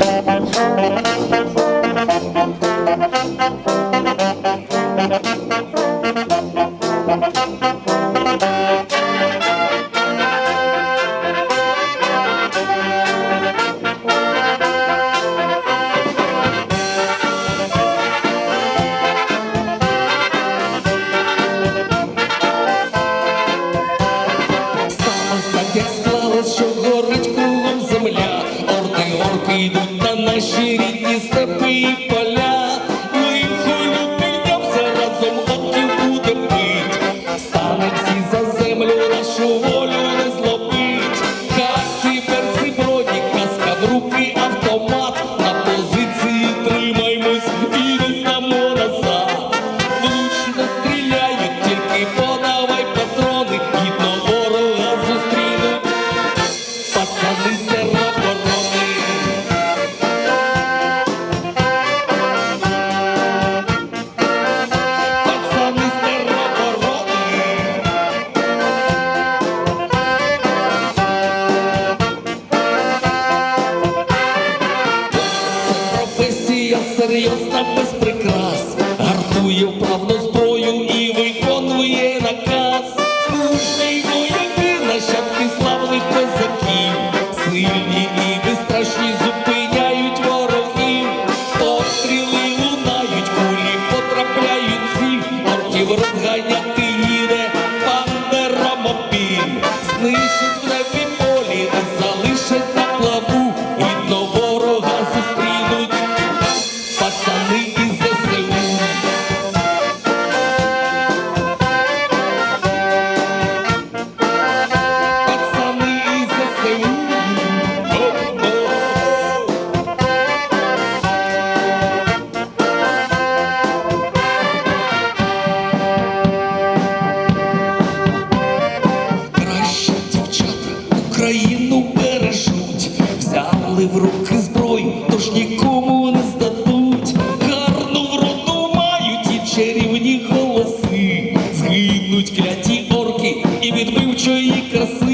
Thank you. наші рідні степи і поля. Я серйозна без прикрас, гартує вправну зброю і виконує наказ. Мужні вояки, нащадки славних козаків, сильні і безстрашні зупиняють ворогів, постріли лунають, кулі потрапляють всі, орків розганяти їде, пан Ромопіль. Україну бережуть, взяли в руки зброю, тож нікому не здадуть. Гарну вроду мають і чарівні голоси, згинуть кляті орки і відбивчої краси.